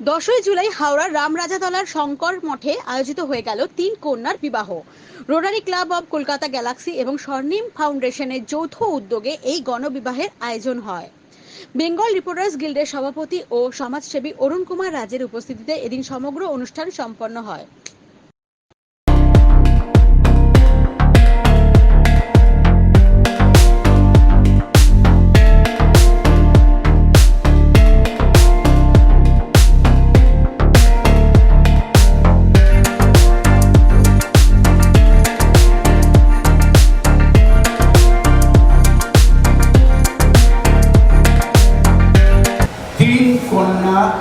দশই জুলাই হাওড়ার রামরাজাতলার শঙ্কর মঠে আয়োজিত হয়ে গেল তিন কন্যার বিবাহ। Rotary club of Kolkata galaxy এবং স্বর্ণিম ফাউন্ডেশনের যৌথ উদ্যোগে এই গণবিবাহের আয়োজন হয়। বেঙ্গল রিপোর্টার্স গিল্ডের সভাপতি ও সমাজসেবী অরুণ কুমার রাজের উপস্থিতিতে এদিন সমগ্র অনুষ্ঠান সম্পন্ন হয়।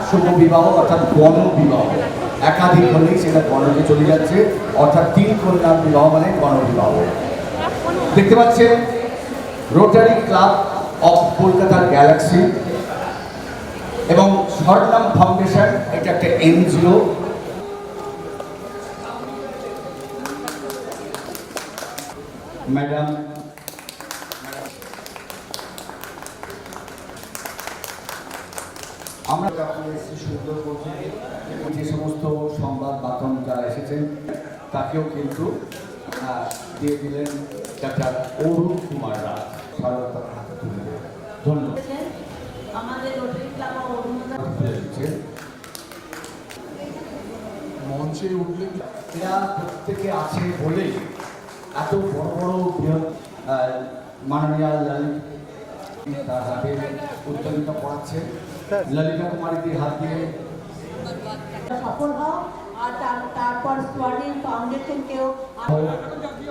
শুভ বিবাহ অর্থাৎ গণ বিবাহ একাধিক হলেই সেটা গণকে চলে যাচ্ছে, অর্থাৎ তিন কন্যার বিবাহ মানে গণ বিবাহ দেখতে পাচ্ছেন রোটারি ক্লাব অফ কলকাতার গ্যালাক্সি এবং স্বর্ণাম ফাউন্ডেশন এটা একটা এনজিও ম্যাডাম আমরা এসেছি সুন্দর বলতে যে সমস্ত সংবাদ মাধ্যম যারা এসেছেন তাকেও কিন্তু দিয়ে দিলেন ডাক্তার অরুণ কুমার রাজ স্বাগত হাতে তুলে দেবেন। ধন্যবাদ। মঞ্চে উঠলে এরা প্রত্যেকে আছে বলেই এত বড় বড় বৃহৎ মাননীয় লালিত তার হাতে উত্তোলিত পড়াচ্ছেন ললিতা কুমারীদের হাত দিয়ে সফল হও আর তার- তারপর স্বর্ণিম ফাউন্ডেশনকেও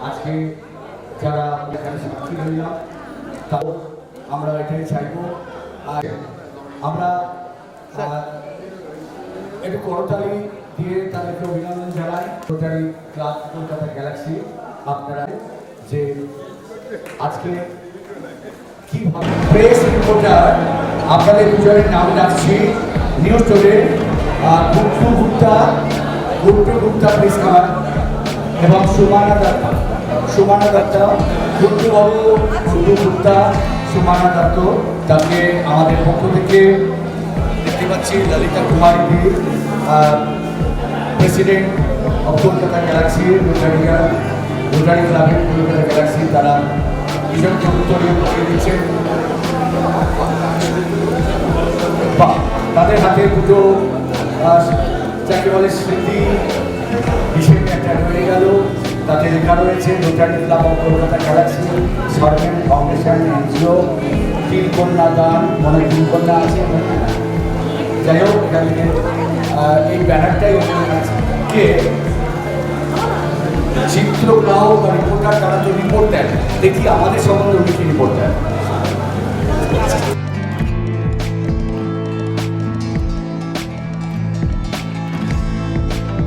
আজকে যারা এখানে সাক্ষী হইলাম তাও আমরা এটাই চাইব। আর আমরা একটু করতালি দিয়ে তাদেরকে অভিনন্দন জানাই। রোটারি ক্লাব কলকাতা গ্যালাক্সি আপনারা যে আজকে কীভাবে প্রেস রিপোর্টার আপনাদের দুজনের নাম রাখছি। নিউজ স্টোরে গুপ্তু গুপ্তা গুপ্তু গুপ্তা প্রেস খান এবং সুমানা দত্ত। সুমানা দত্ত, গুপ্তুবাবু শুধু গুপ্তা, সুমানা দত্ত। তাকে আমাদের পক্ষ থেকে দেখতে পাচ্ছি, Lalita Kumari the president of Kolkata galaxy রোটারিয়া rotary ক্লাবের কলকাতা গ্যালাক্সি তারা দুজনকে উত্তরীয় দিচ্ছেন। তাদের হাতে দুটো যাকে বলে স্মৃতি হিসেবে একটা রয়ে গেল। তাতে লেখা রয়েছে rotary club of Kolkata galaxy সরকারি ফাউন্ডেশন এনজিও তিন কন্যা দান মনে তিন কন্যা আছে। যাই হোক, এখানে এই ব্যানারটাই ওখানে কে? চিত্রগ্রাহক বা রিপোর্টার তারা তো রিপোর্ট দেন দেখি আমাদের সম্বন্ধে উনি কি রিপোর্ট দেন।